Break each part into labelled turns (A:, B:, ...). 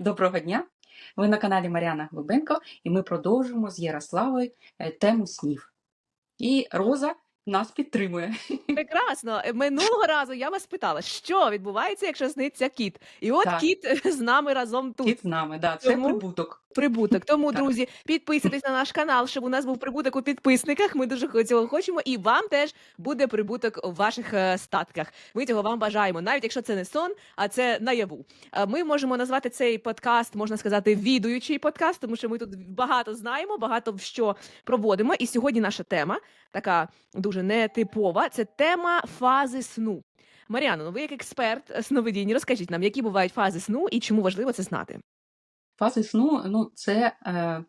A: Доброго дня! Ви на каналі Маріана Глибенко, і ми продовжуємо з Ярославою е, тему снів. І Роза нас підтримує.
B: Прекрасно. Е, Минулого разу я вас питала, що відбувається, якщо сниться кіт. І от
A: Так.
B: кіт е, з нами разом тут.
A: Кіт з нами, да, це
B: Тому-
A: прибуток.
B: Прибуток. Тому,
A: Так.
B: друзі, підписуйтесь на наш канал, щоб у нас був прибуток у підписниках. Ми дуже цього хочемо, і вам теж буде прибуток у ваших е, статках. Ми цього вам бажаємо, навіть якщо це не сон, а це наяву. Е, Ми можемо назвати цей подкаст, можна сказати, відуючий подкаст, тому що ми тут багато знаємо, багато що проводимо. І сьогодні наша тема така дуже нетипова. Це тема фази сну. Маріано, ну ви як експерт сновидінь, розкажіть нам, які бувають фази сну і чому важливо це знати.
A: Фази сну ну, це е,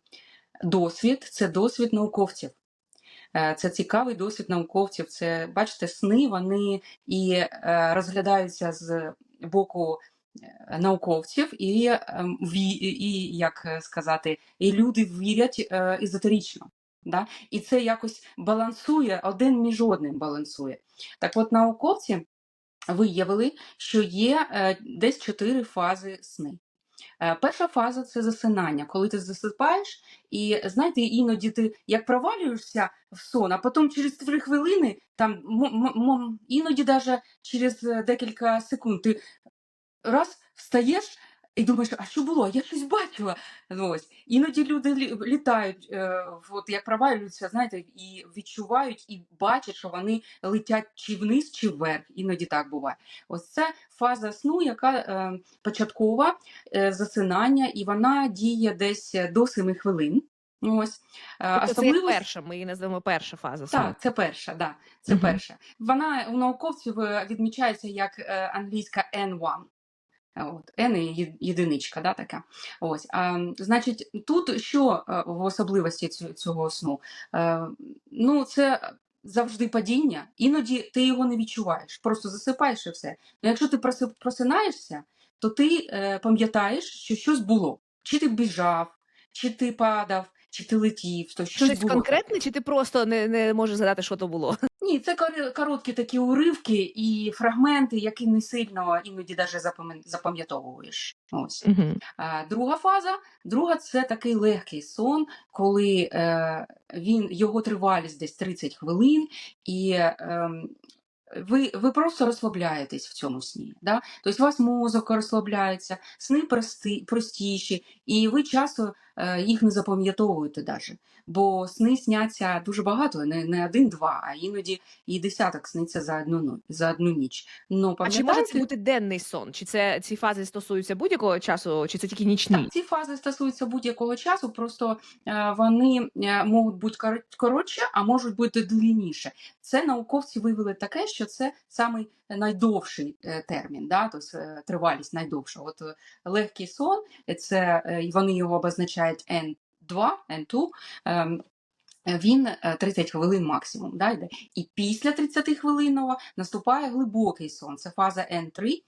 A: досвід, це досвід науковців. Е, Це цікавий досвід науковців. Це, бачите, сни вони і е, розглядаються з боку е, науковців, і, е, і як сказати, і люди вірять езотерично. Да? І це якось балансує, один між одним балансує. Так от, науковці виявили, що є десь чотири фази сни. Е, Перша фаза це засинання, коли ти засипаєш, і знаєте, іноді ти як провалюєшся в сон, а потім через три хвилини, там іноді навіть через е, декілька секунд ти раз встаєш і думаєш, а що було? Я щось бачила. Ось. Іноді люди літають, е, от як провалюються, знаєте, і відчувають, і бачать, що вони летять чи вниз, чи вверх. Іноді так буває. Ось це фаза сну, яка е, початкова е, засинання, і вона діє десь до 7 хвилин. Ось. Е,
B: Тобто це перша, ми її називаємо перша фаза сну.
A: так, це перша, да, це
B: Мгм.
A: перша. Вона у науковців е, відмічається як е, англійська N1. От, N і єдиничка, да, така. Ось, а, значить, тут що е, в особливості цього сну? Е, ну, це завжди падіння, іноді ти його не відчуваєш, просто засипаєш і все. Ну, якщо ти проси- просинаєшся, то ти е, пам'ятаєш, що щось було. Чи ти біжав, чи ти падав, чи ти летів, то щось,
B: Щось
A: було.
B: конкретне, чи ти просто не, не можеш згадати, що то було?
A: Ні, це короткі такі уривки і фрагменти, які не сильно іноді навіть запам'ятовуєш. Ось. А, друга фаза. Друга це такий легкий сон, коли е, він, його тривалість десь 30 хвилин, і е, ви, ви просто розслабляєтесь в цьому сні. Да? Тобто у вас мозок розслабляється, сни прості, простіші, і ви часто їх не запам'ятовуєте навіть. Бо сни сняться дуже багато, не, не один-два, а іноді і десяток сниться за одну, но- за одну ніч. Ну,
B: А чи може це бути денний сон? Чи це ці фази стосуються будь-якого часу, чи це тільки нічні?
A: Так, ці фази стосуються будь-якого часу, просто е, вони е, можуть бути коротше, а можуть бути длинніше. Це науковці виявили таке, що це самий найдовший е, термін, да? тобто е, тривалість найдовша. От е, легкий сон, е, це е, вони його обозначають N2, N2. ем, він е, 30 хвилин максимум да, йде. І після 30 хвилинного наступає глибокий сон. Це фаза N3.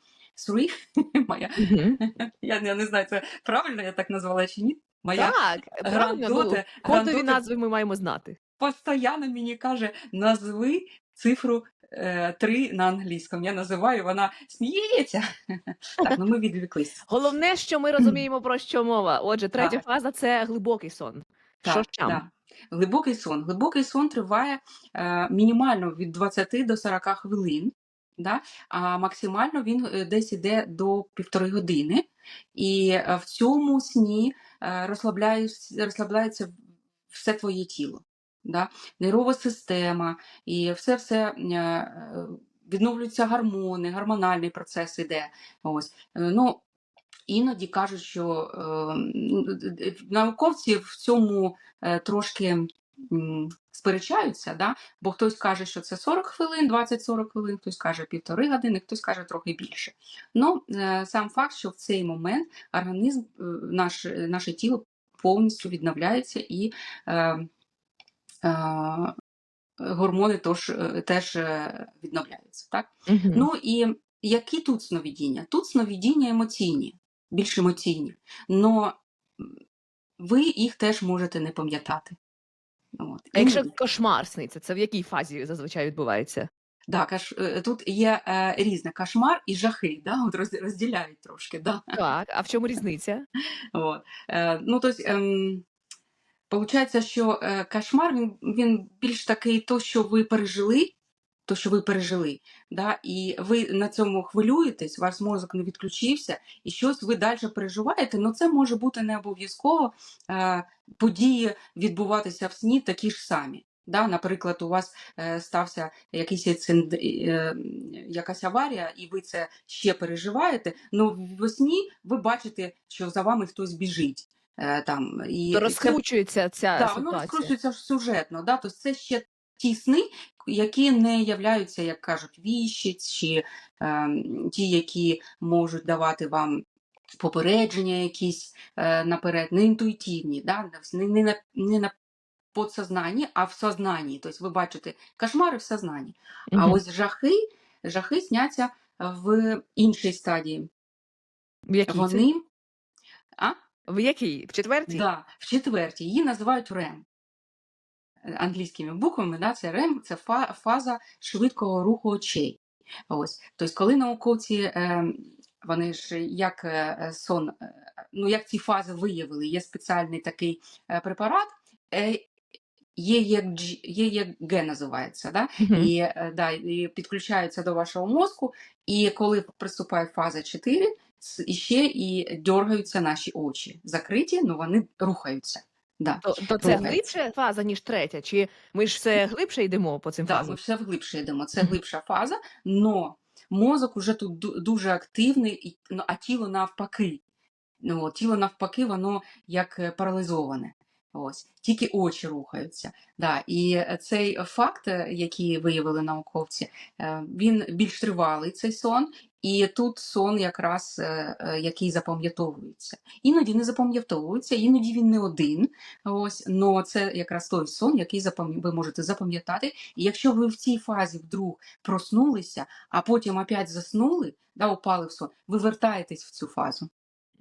A: 3, моя
B: Мгм.
A: я, я не знаю, це правильно я так назвала чи ні. Моя
B: Так, правильно, ну, кодові
A: грандоте-
B: назви ми маємо знати.
A: постійно мені каже, назви цифру е, 3 на англійському. Я називаю, вона сміється. Так, ну ми відвіклись.
B: Головне, що ми розуміємо про що мова. Отже, третя
A: Так.
B: фаза це глибокий сон. що
A: Так,
B: ж там?
A: так. Глибокий сон. Глибокий сон триває е, мінімально від 20 до 40 хвилин. Да? А максимально він е, десь іде до півтори години. І е, в цьому сні розслабляється все твоє тіло. Да? Нервова система і все все е, відновлюються гормони, гормональний процес іде. Ось. Е, Ну, іноді кажуть, що е, науковці в цьому е, трошки сперечаються, да? бо хтось каже, що це 40 хвилин, 20-40 хвилин, хтось каже півтори години, хтось каже трохи більше. Ну, е, сам факт, що в цей момент організм, наш, наше тіло повністю відновляється і гормони тож, е, теж е, відновляються. Так?
B: Мгм.
A: Ну і які тут сновидіння? Тут сновидіння емоційні, більш емоційні. Но ви їх теж можете не пам'ятати. От.
B: А якщо кошмар сниться, це в якій фазі зазвичай відбувається?
A: Да, каш... е, Тут є е, різне кошмар і жахи, да? От роз- розділяють трошки. Да?
B: Так, а в чому різниця?
A: От. Е, ну, тобто, ем, Получається, що е, кошмар він, він більш такий, то, що ви пережили, то, що ви пережили, да? і ви на цьому хвилюєтесь, ваш мозок не відключився, і щось ви далі переживаєте, але це може бути не обов'язково е, події відбуватися в сні такі ж самі. Да? Наприклад, у вас е, стався якийсь інцид- е, якась аварія, і ви це ще переживаєте, але в сні ви бачите, що за вами хтось біжить. Е, там, і
B: розкручується ця
A: Да, воно розкручується сюжетно. Да? Тобто це ще ті сни, які не являються, як кажуть, віщі, чи е, ті, які можуть давати вам попередження якісь е, наперед, не інтуїтивні, да? не, не, на, не на подсознанні, а в сознанні. Тобто ви бачите кошмари в сознанні. А ось жахи, жахи сняться в іншій стадії.
B: В якій це?
A: А?
B: В якій? В четвертій?
A: Да, в четвертій її називають REM. Е, Англійськими буквами, да, це REM, це фа- фаза швидкого руху очей. Ось. Тобто, коли науковці, е, вони ж як е, сон, е, ну як ці фази виявили, є спеціальний такий е, препарат, е, EEG називається, да?
B: Мгм.
A: і, е, да, і підключаються до вашого мозку, і коли приступає фаза 4, ц- іще і дергаються наші очі. Закриті, але вони рухаються. Да.
B: То, то це глибша фаза, ніж третя? Чи ми ж все глибше йдемо по цим
A: Так, ми все вглибше йдемо. Це глибша фаза, но мозок уже тут дуже активний, ну, а тіло навпаки. Ну, тіло навпаки, воно як е, паралізоване. Ось, тільки очі рухаються. Да. І е, цей факт, е, який виявили науковці, він більш тривалий цей сон, і тут сон якраз е, е, який запам'ятовується. Іноді не запам'ятовується, іноді він не один. Ось, но це якраз той сон, який ви можете запам'ятати. І якщо ви в цій фазі вдруг проснулися, а потім опять заснули, да, упали в сон, ви вертаєтесь в цю фазу.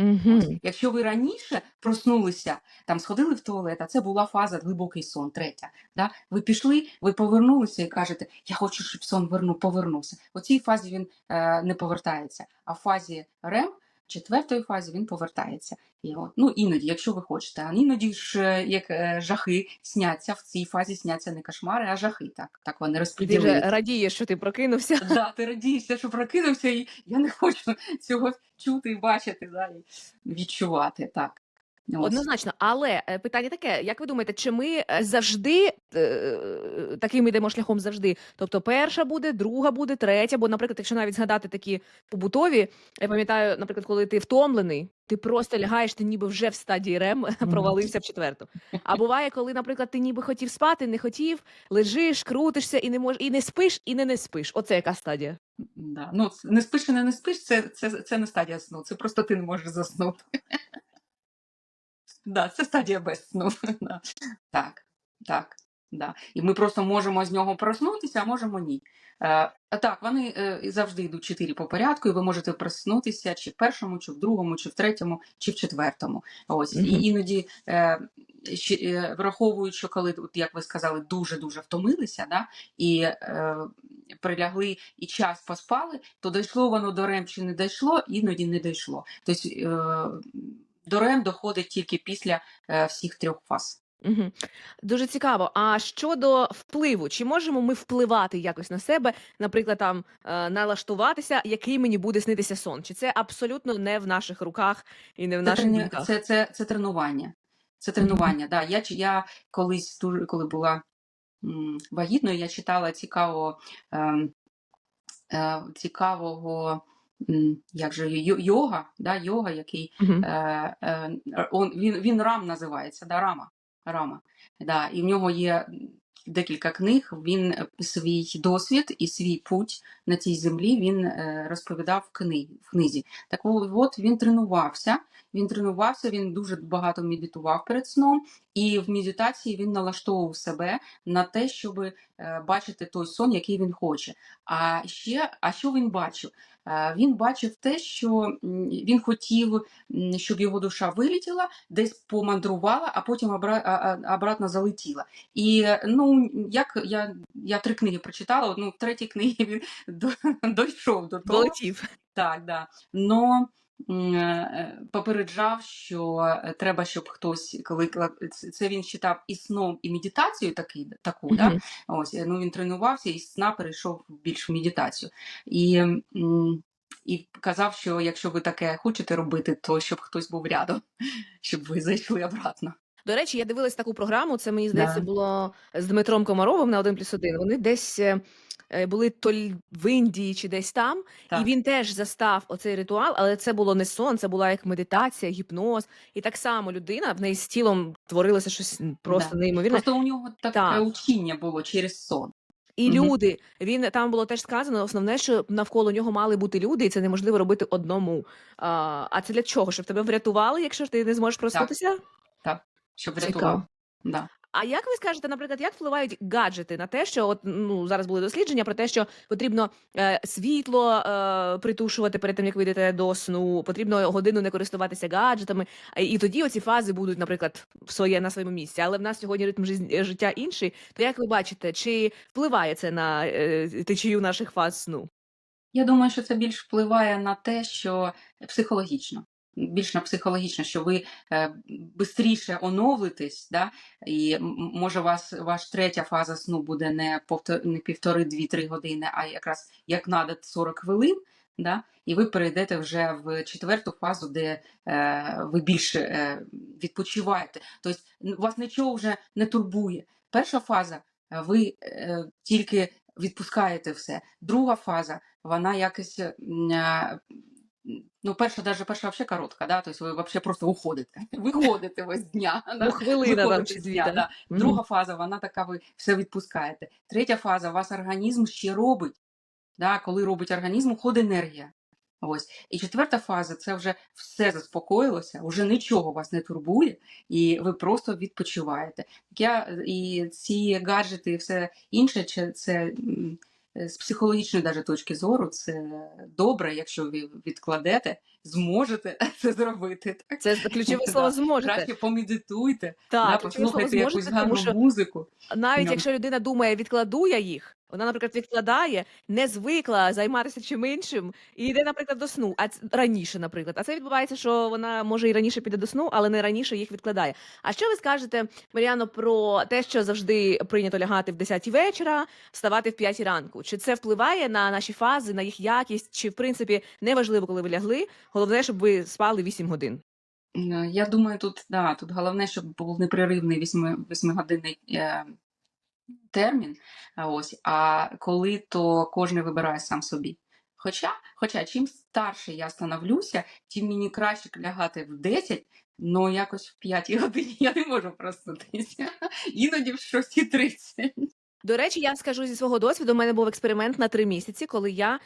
B: Угу.
A: Якщо ви раніше проснулися, там сходили в туалет, а це була фаза глибокий сон, третя. Да? Ви пішли, ви повернулися і кажете, я хочу, щоб сон верну, повернувся. У цій фазі він е, не повертається, а в фазі РЕМ, четвертої фазі, він повертається. І от, ну, іноді, якщо ви хочете. А іноді ж е, як е, жахи сняться, в цій фазі сняться не кошмари, а жахи. Так, так вони
B: І ти вже радієш, що ти прокинувся.
A: Да, ти радієшся, що прокинувся, і я не хочу цього чути і бачити, да, і відчувати. Так.
B: Однозначно, але е, питання таке: як ви думаєте, чи ми е, завжди е, таким йдемо шляхом завжди? Тобто, перша буде, друга буде, третя. Бо, наприклад, якщо навіть згадати такі побутові, я пам'ятаю, наприклад, коли ти втомлений, ти просто лягаєш, ти ніби вже в стадії РЕМ провалився в четверту. А буває, коли, наприклад, ти ніби хотів спати, не хотів, лежиш, крутишся і не можеш, і не спиш, і не не спиш. Оце яка стадія?
A: Да. Ну, не спиш і не, не спиш, це, це, це не стадія сну, це просто ти не можеш заснути. Да, це стадія без сну. Да. Так, так. Да. І ми просто можемо з нього проснутися, а можемо ні. Е, так, вони е, завжди йдуть чотири по порядку, і ви можете проснутися чи в першому, чи в другому, чи в третьому, чи в четвертому. Ось.
B: Мгм.
A: І іноді, е, ще, е, враховують, що коли, от, як ви сказали, дуже-дуже втомилися, да, і е, прилягли і час поспали, то дійшло воно до РЕМ чи не дійшло, іноді не дійшло. Тобто е, до РЕМ доходить тільки після е, всіх трьох фаз.
B: Угу. Дуже цікаво. А щодо впливу, чи можемо ми впливати якось на себе, наприклад, там е, налаштуватися, який мені буде снитися сон? Чи це абсолютно не в наших руках і не в
A: Це,
B: наших
A: трені...
B: думках?
A: це, це, це тренування. Це тренування. Да. Я, чи- я колись, дуже, коли була м, вагітною, я читала цікавого, ем, е, цікавого як же, йога, да, йога, який е, е, он, він, він рам називається, да, рама. рама. Да, і в нього є декілька книг. Він свій досвід і свій путь на цій землі він е, розповідав в книзі. В книзі. Так от він тренувався. Він тренувався, він дуже багато медитував перед сном, і в медитації він налаштовував себе на те, щоб бачити той сон, який він хоче. А ще, а що він бачив? Е, Він бачив те, що він хотів, щоб його душа вилетіла, десь помандрувала, а потім обратно залетіла. І е, ну, як я, я три книги прочитала, ну, в третій книгі він дійшов до того.
B: Долетів.
A: Так, да. Но попереджав, що е, треба, щоб хтось, коли це- він читав і сном, і медитацією такий, таку, да? Ось, ну він тренувався і сна перейшов більш в медитацію. І, і казав, що якщо ви таке хочете робити, то щоб хтось був рядом, щоб ви зайшли обратно.
B: До речі, я дивилась таку програму. Це мені здається
A: Да.
B: було з Дмитром Комаровим на 1 плюс 1. Вони десь е, е, були то в Індії чи десь там,
A: Так.
B: і він теж застав оцей ритуал, але це було не сон, це була як медитація, гіпноз. І так само людина в неї з тілом творилося щось просто
A: Да.
B: неймовірне.
A: Просто у нього таке
B: Так.
A: учіння було через сон.
B: І
A: Мгм.
B: люди, він там було теж сказано, основне, що навколо нього мали бути люди, і це неможливо робити одному. А, а це для чого? Щоб тебе врятували, якщо ти не зможеш проснутися?
A: Щоб
B: Цікаво.
A: врятував. Да.
B: А як ви скажете, наприклад, як впливають гаджети на те, що от ну зараз були дослідження про те, що потрібно е, світло е, притушувати перед тим, як ви йдете до сну, потрібно годину не користуватися гаджетами, і тоді оці фази будуть, наприклад, в своє на своєму місці. Але в нас сьогодні ритм життя інший. То як ви бачите, чи впливає це на е, течію наших фаз сну?
A: Я думаю, що це більш впливає на те, що психологічно. Більш на психологічно, що ви е, швидше оновлитесь, да? і може вас ваш третя фаза сну буде не повтор, не півтори, дві-три години, а якраз як надо 40 хвилин. Да? І ви перейдете вже в четверту фазу, де е, ви більше е, відпочиваєте. Тобто вас нічого вже не турбує. Перша фаза е, ви е, тільки відпускаєте все. Друга фаза, вона якось. е, Ну, перша, даже перша вообще коротка, да, тобто ви вообще просто уходите, виходите ось дня?
B: Ну, хвилина там чи дві,
A: да. Друга фаза, вона така, ви все відпускаєте. Третя фаза, у вас організм ще робить. Да? Коли робить організм, ходить енергія. Ось. І четверта фаза це вже все заспокоїлося, вже нічого вас не турбує, і ви просто відпочиваєте. Я, і ці гаджети і все інше, це, з психологічної даже точки зору, це добре, якщо ви відкладете, зможете це зробити. Так?
B: Це ключове
A: Да.
B: слово зможете.
A: Краще помедитуйте,
B: Так,
A: да, послухайте якусь гарну музику.
B: Навіть
A: Ну.
B: якщо людина думає, відкладу я їх, вона, наприклад, відкладає, не звикла займатися чим іншим і йде, наприклад, до сну. А раніше, наприклад. А це відбувається, що вона може і раніше піде до сну, але не раніше їх відкладає. А що ви скажете, Маріано, про те, що завжди прийнято лягати в 10 вечора, вставати в 5 ранку? Чи це впливає на наші фази, на їх якість? Чи в принципі неважливо, коли ви лягли? Головне, щоб ви спали 8 годин.
A: Е, Я думаю, тут, да, тут головне, щоб був непреривний восьми- восьмигодинний е, термін. Ось, а коли, то кожен вибирає сам собі. Хоча, хоча чим старше я становлюся, тим мені краще лягати в 10, але якось в 5 годині я не можу проснутися. Іноді в 6.30.
B: До речі, я скажу зі свого досвіду. У мене був експеримент на три місяці, коли я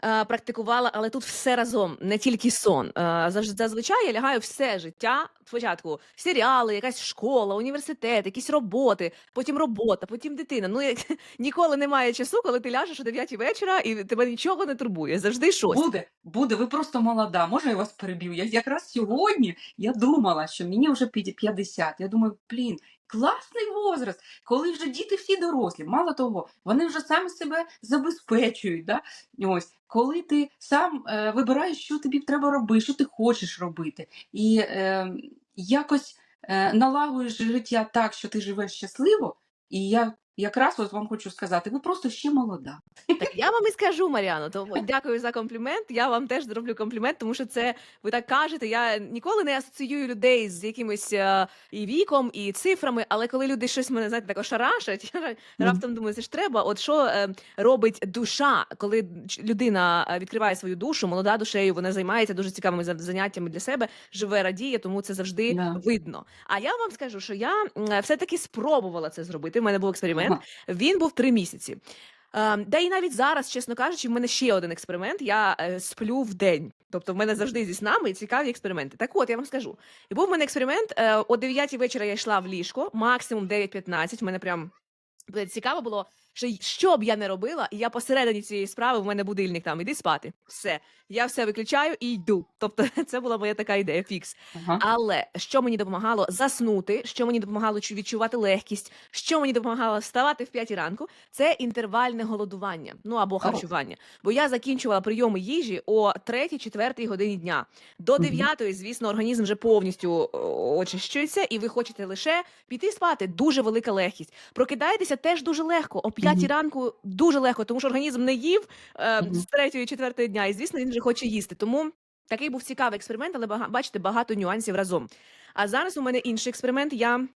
B: практикувала, але тут все разом, не тільки сон. Е, зазвичай я лягаю все життя. Спочатку серіали, якась школа, університет, якісь роботи, потім робота, потім дитина. Ну як ніколи немає часу, коли ти ляжеш о 9 вечора і тебе нічого не турбує. Завжди щось.
A: Буде, буде, ви просто молода. Може, я вас переб'ю? Я якраз сьогодні я думала, що мені вже під 50. Я думаю, блін, класний возраст, коли вже діти всі дорослі. Мало того, вони вже самі себе забезпечують. Да? Ось, коли ти сам е, вибираєш, що тобі треба робити, що ти хочеш робити, і е, якось е, налагодиш життя так, що ти живеш щасливо, і я якраз от вам хочу сказати, ви просто ще молода.
B: Так я вам і скажу, Маріано. То дякую за комплімент. Я вам теж зроблю комплімент, тому що це ви так кажете. Я ніколи не асоціюю людей з якимось е, і віком, і цифрами. Але коли люди щось мене знаєте, так ошарашать, я раптом думаю, це ж треба. От що е, робить душа, коли людина е, відкриває свою душу, молода душею, вона займається дуже цікавими заняттями для себе, живе, радіє, тому це завжди
A: Да.
B: видно. А я вам скажу, що я м, все-таки спробувала це зробити. У мене був експеримент.
A: Ага.
B: Він був три місяці. Да Та і навіть зараз, чесно кажучи, в мене ще один експеримент. Я е, сплю в день. Тобто, в мене завжди зі снами цікаві експерименти. Так от я вам скажу. І був в мене експеримент. Е, о 9 вечора я йшла в ліжко, максимум 9.15. В мене прям цікаво було. Що що б я не робила, я посередині цієї справи, в мене будильник там, іди спати. Все, я все виключаю і йду. Тобто, це була моя така ідея, фікс.
A: Ага.
B: Але що мені допомагало заснути, що мені допомагало відчувати легкість, що мені допомагало вставати в 5 ранку, це інтервальне голодування, ну або харчування. Бо я закінчувала прийоми їжі о 3-4 годині дня. До
A: Мгм.
B: 9, звісно, організм вже повністю очищується, і ви хочете лише піти спати. Дуже велика легкість. Прокидаєтеся теж дуже легко. О 5
A: Мгм.
B: ранку дуже легко, тому що організм не їв е, з 3-4 дня, і звісно, він вже хоче їсти. Тому такий був цікавий експеримент, але бачите, багато нюансів разом. А зараз у мене інший експеримент. Я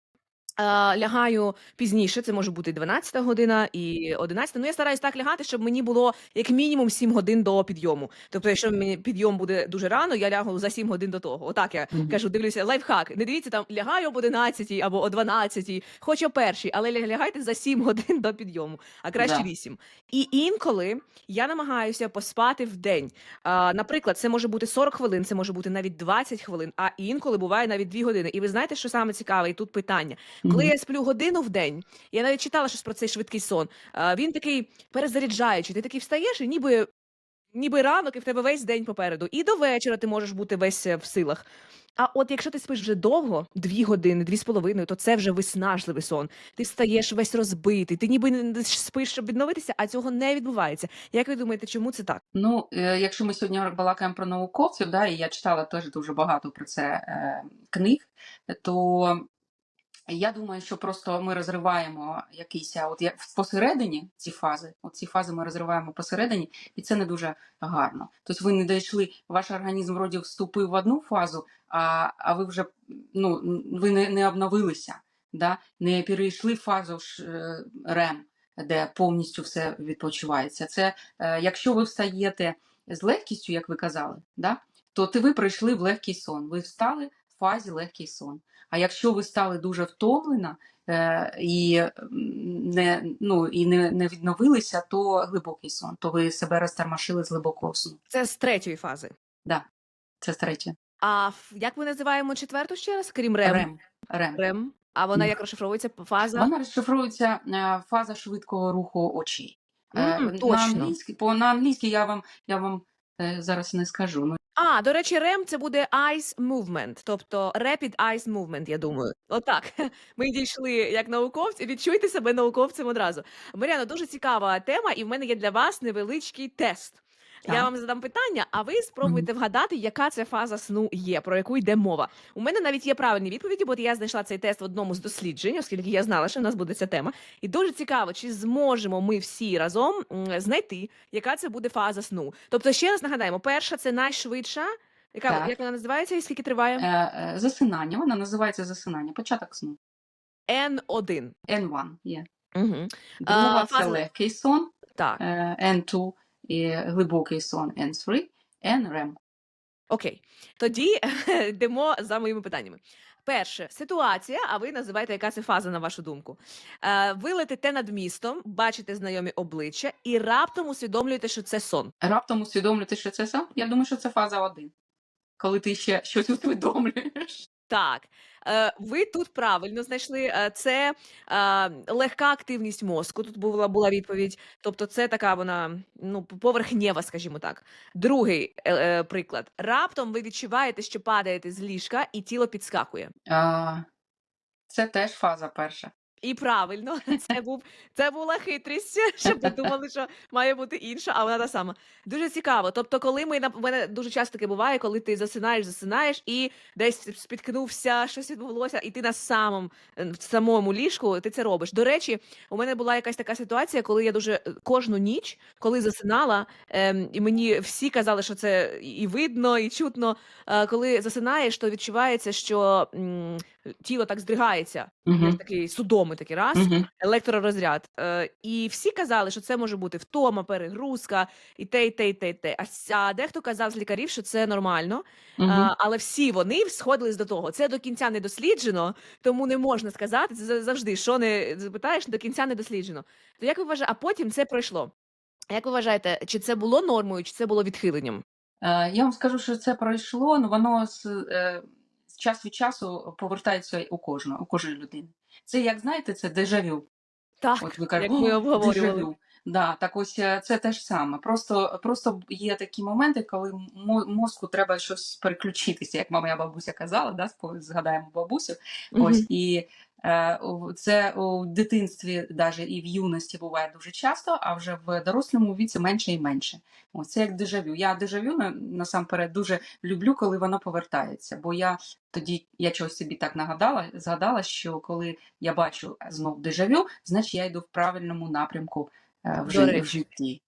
B: лягаю пізніше, це може бути 12 година і 11. Ну, я стараюсь так лягати, щоб мені було як мінімум 7 годин до підйому. Тобто, якщо мені підйом буде дуже рано, я лягу за 7 годин до того. Отак я
A: Мгм.
B: кажу, дивлюся, лайфхак. Не дивіться там, лягаю об 11 або о 12, хоч о першій, але ля- лягайте за 7 годин до підйому, а краще
A: Да.
B: 8. І інколи я намагаюся поспати в день. А, наприклад, це може бути 40 хвилин, це може бути навіть 20 хвилин, а інколи буває навіть 2 години. І ви знаєте, що саме цікаве? І тут питання. Коли я сплю годину в день, я навіть читала щось про цей швидкий сон. а, Він такий перезаряджаючий. Ти такий встаєш, і ніби, ніби ранок, і в тебе весь день попереду. І до вечора ти можеш бути весь е, в силах. А от якщо ти спиш вже довго, дві години, дві з половиною, то це вже виснажливий сон. Ти встаєш весь розбитий, ти ніби не спиш, щоб відновитися, а цього не відбувається. Як ви думаєте, чому це так?
A: Ну, е, якщо ми сьогодні балакаємо про науковців, да, і я читала теж дуже багато про це е, книг, то я думаю, що просто ми розриваємо якийсь, от я посередині ці фази, от ці фази ми розриваємо посередині, і це не дуже гарно. Тобто ви не дійшли, ваш організм вроді вступив в одну фазу, а, а ви вже ну, ви не, не обновилися, да? не перейшли фазу ж, РЕМ, де повністю все відпочивається. Це е, якщо ви встаєте з легкістю, як ви казали, да? то ти ви прийшли в легкий сон. Ви встали в фазі легкий сон. А якщо ви стали дуже втомлена е, і не, ну, і не, не відновилися, то глибокий сон, то ви себе розтормошили з глибокого сну.
B: Це з третьої фази.
A: Да, це третє.
B: А як ми називаємо четверту ще раз? Крім рем?
A: Рем. Рем.
B: Рем. А вона як розшифровується? Фаза?
A: Вона розшифровується е, фаза швидкого руху очей. Е,
B: М,
A: на англійській, по на англійській я вам я вам зараз не скажу. Ну
B: А, до речі, рем – це буде Ice Movement, тобто Rapid Ice Movement, я думаю. Отак. Ми дійшли як науковці. Відчуйте себе науковцем одразу. Мар'яно, дуже цікава тема, і в мене є для вас невеличкий тест. Я вам задам питання, а ви спробуйте вгадати, яка це фаза сну є, про яку йде мова. У мене навіть є правильні відповіді, бо я знайшла цей тест в одному з досліджень, оскільки я знала, що в нас буде ця тема. І дуже цікаво, чи зможемо ми всі разом знайти, яка це буде фаза сну. Тобто, ще раз нагадаємо: перша це найшвидша. Яка
A: Так.
B: як вона називається і скільки триває?
A: е, е, засинання, вона називається засинання, початок сну.
B: N1.
A: N1 є.
B: Угу.
A: Друга
B: А,
A: це
B: фаза-
A: легкий сон,
B: Так,
A: е, N2 і глибокий сон N3, NREM.
B: окей. Тоді йдемо за моїми питаннями. Перше, ситуація, а ви називаєте, яка це фаза, на вашу думку. Е, ви летите над містом, бачите знайомі обличчя і раптом усвідомлюєте, що це сон.
A: Раптом усвідомлювати, що це сон? Я думаю, що це фаза 1. Коли ти ще щось усвідомлюєш.
B: Так, е, ви тут правильно знайшли. Е, це легка активність мозку. Тут була була відповідь. Тобто, це така вона ну поверхнєва, скажімо так. Другий е, приклад: раптом ви відчуваєте, що падаєте з ліжка, і тіло підскакує.
A: А, це теж фаза перша.
B: І правильно, це був це була хитрість, щоб ви думали, що має бути інша, а вона та сама. Дуже цікаво. Тобто, коли ми в мене дуже часто таке буває, коли ти засинаєш, засинаєш і десь спіткнувся, щось відбулося, і ти на самому в самому ліжку ти це робиш. До речі, у мене була якась така ситуація, коли я дуже е, кожну ніч, коли засинала, ем, і мені всі казали, що це і видно, і чутно. Е, коли засинаєш, то відчувається, що м, тіло так здригається. Є такий судомий такий раз,
A: Угу.
B: електророзряд. Е, і всі казали, що це може бути втома, перегрузка, і те, і те, і те, і те. А, а дехто казав з лікарів, що це нормально. А, але всі вони сходились до того. Це до кінця не досліджено, тому не можна сказати. Це за- завжди, що не запитаєш, до кінця не досліджено. То як ви вважаєте, а потім це пройшло. Як ви вважаєте, чи це було нормою, чи це було відхиленням?
A: Е, Я вам скажу, що це пройшло, але воно е, з час від часу повертається у кожного, у кожної людини. Це, як знаєте, це дежавю.
B: Так,
A: От ви кажете,
B: як ми обговорювали.
A: дежавю». Да, так ось е, це те ж саме. Просто, просто є такі моменти, коли мо- мозку треба щось переключитися, як моя бабуся казала, да, згадаємо бабусю. Ось
B: Мгм.
A: і е, у- це у дитинстві, навіть і в юності буває дуже часто, а вже в дорослому віці менше і менше. Ось це як дежавю. Я дежавю насамперед дуже люблю, коли воно повертається. Бо я тоді я чогось собі так нагадала, згадала, що коли я бачу знов дежавю, значить я йду в правильному напрямку е, в,
B: До
A: в житті.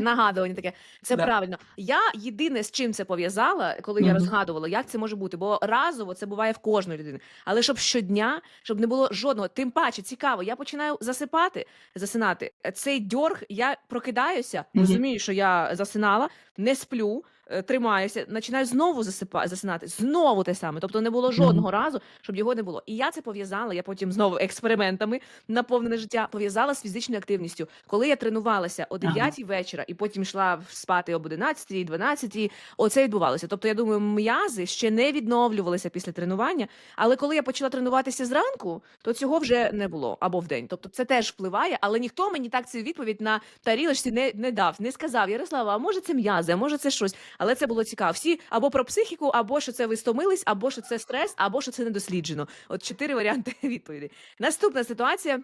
B: Нагадування таке. Це
A: Да.
B: правильно. Я єдине з чим це пов'язала, коли я розгадувала, як це може бути, бо разово це буває в кожної людини. Але щоб щодня, щоб не було жодного, тим паче цікаво, я починаю засипати, засинати. Цей дьорг, я прокидаюся,
A: Мгм.
B: розумію, що я засинала, не сплю. Е, Тримаюся, починаю знову засипа, засинати, знову те саме. Тобто не було
A: Мгм.
B: жодного разу, щоб його не було. І я це пов'язала. Я потім знову експериментами наповнене життя пов'язала з фізичною активністю. Коли я тренувалася о 9 вечора і потім йшла спати об 11, 12, оце відбувалося. Тобто, я думаю, м'язи ще не відновлювалися після тренування. Але коли я почала тренуватися зранку, то цього вже не було або вдень. Тобто, це теж впливає, але ніхто мені так цю відповідь на тарілочці не, не дав, не сказав. Ярослава, а може це м'язи, а може це щось. Але це було цікаво. Всі або про психіку, або що це ви стомились, або що це стрес, або що це не досліджено. От чотири варіанти відповіді. Наступна ситуація: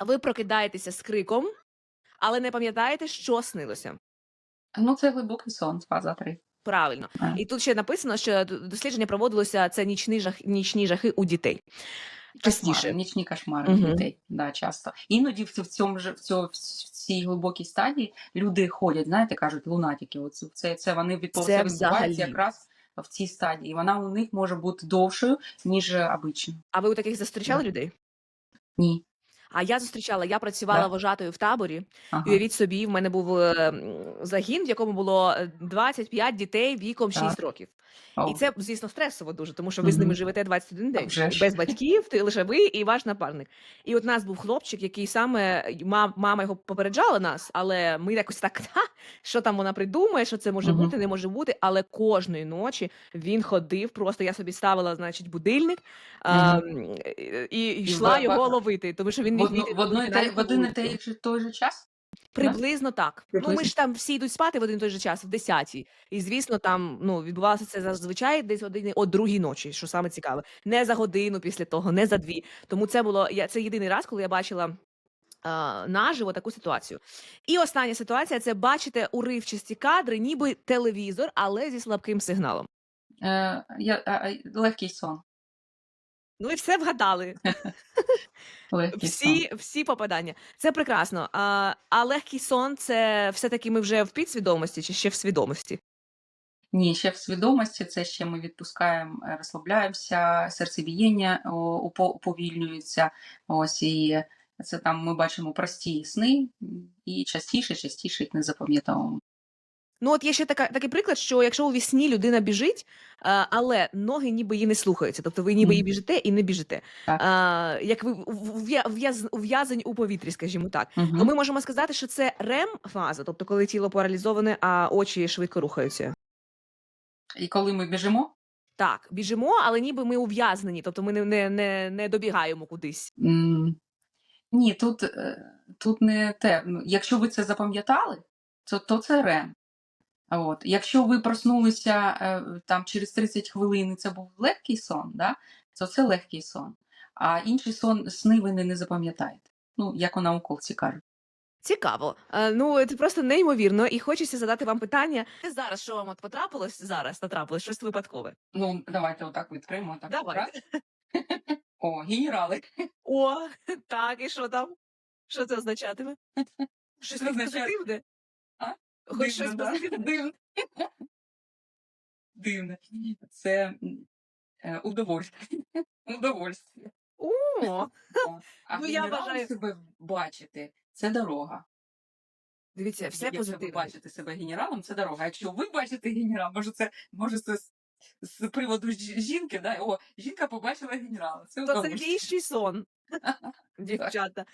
B: ви прокидаєтеся з криком, але не пам'ятаєте, що снилося.
A: Ну, це глибокий сон, фаза 3.
B: Правильно, і тут ще написано, що дослідження проводилося це нічні жах, нічні жахи у дітей. Частіше.
A: Кошмари, нічні кошмари угу. дітей, да, часто. Іноді в, в цьому ж в, цьому, в цій глибокій стадії люди ходять, знаєте, кажуть, лунатики. Оце це, це вони від
B: Це
A: це якраз в цій стадії. Вона у них може бути довшою, ніж е, обично.
B: А ви у таких зустрічали
A: Да.
B: людей?
A: Ні.
B: А я зустрічала, я працювала
A: Да.
B: вожатою в таборі.
A: Ага.
B: Уявіть собі, в мене був е, загін, в якому було е, 25 дітей віком 6
A: Так.
B: років.
A: О,
B: І це, звісно, стресово дуже, тому що ви з ними живете 21 день
A: вже ж.
B: без батьків, ти лише ви і ваш напарник. І от нас був хлопчик, який саме мам, мама його попереджала нас, але ми якось так, що там вона придумає, що це може
A: Мгм.
B: бути, не може бути. Але кожної ночі він ходив. Просто я собі ставила, значить, будильник а, м, і, і йшла
A: в-
B: його ловити, тому що він
A: в,
B: міг
A: в, і в один і той, же- той же час?
B: Приблизно так. Ну, ми ж там всі йдуть спати в один і той же час, в 10 І звісно, там ну відбувалося це зазвичай десь години о другій ночі, що саме цікаве. Не за годину після того, не за дві. Тому це було я це єдиний раз, коли я бачила. Наживо таку ситуацію. І остання ситуація це бачите уривчасті кадри, ніби телевізор, але зі слабким сигналом.
A: Е, я, а, легкий сон.
B: Ну і все вгадали.
A: Легкий сон.
B: Всі, всі попадання. Це прекрасно. А, а легкий сон це все-таки ми вже в підсвідомості чи ще в свідомості?
A: Ні, ще в свідомості це ще ми відпускаємо, е, розслабляємося, серцебієння уповільнюється. Ось і це там ми бачимо прості сни, і частіше, частіше їх не запам'ятовуємо.
B: Ну, от є ще така, такий приклад, що якщо у вісні людина біжить, а, але ноги ніби її не слухаються, тобто ви ніби її біжите і не біжите.
A: Так.
B: А, як ви ув'я- ув'яз- ув'язані у повітрі, скажімо так, то
A: Угу.
B: ми можемо сказати, що це рем-фаза, тобто коли тіло паралізоване, а очі швидко рухаються.
A: І коли ми біжимо,
B: Так, біжимо, але ніби ми ув'язнені, тобто ми не, не, не, не добігаємо кудись.
A: Ні, тут, е, тут не те. Ну, Якщо ви це запам'ятали, то, то це рем. От. Якщо ви проснулися е, там через 30 хвилин, і це був легкий сон, да, то це легкий сон. А інший сон сни ви не, не запам'ятаєте. Ну, як у науковці кажуть.
B: Цікаво. Е, ну, це просто неймовірно, і хочеться задати вам питання. Зараз що вам от потрапилось? Зараз натрапилось щось випадкове.
A: Ну, давайте отак відкриємо. Так,
B: Давай.
A: О, генерали.
B: О, так, і що там? Що це означатиме? Щось
A: означає-
B: позитивне?
A: А?
B: Хоч
A: Дивно,
B: щось
A: да?
B: позитивне.
A: Дивно. Дивно. Це е, удовольствие. Удовольствие.
B: О,
A: А
B: Ну, я
A: генерали
B: бажаю-
A: себе бачити це дорога.
B: дивіться, все
A: Якщо ви
B: позитивне.
A: бачите себе генералом, це дорога. Якщо ви бачите генерал, може це може це з, приводу жінки, да? О, жінка побачила генерала. Це
B: То це віщий сон, дівчата.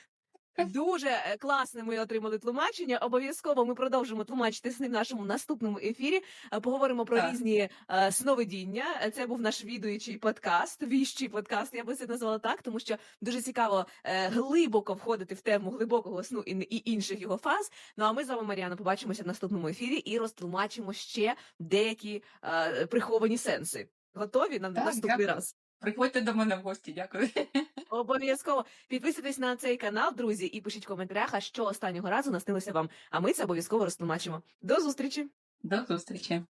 B: Дуже е, класне ми отримали тлумачення. Обов'язково ми продовжимо тлумачити сни в нашому наступному ефірі. Е, Поговоримо про
A: Так.
B: різні е, сновидіння. Е, Це був наш відуючий подкаст, віщий подкаст. Я би це назвала так, тому що дуже цікаво е, глибоко входити в тему глибокого сну і, і інших його фаз. Ну а ми з вами, Мар'яна, побачимося в наступному ефірі і розтлумачимо ще деякі е, приховані сенси. Готові на
A: Так,
B: наступний
A: дякую.
B: раз?
A: Приходьте до мене в гості, дякую.
B: Обов'язково підписуйтесь на цей канал, друзі, і пишіть в коментарях, а що останнього разу наснилося вам. А ми це обов'язково розтлумачимо. До зустрічі!
A: До зустрічі.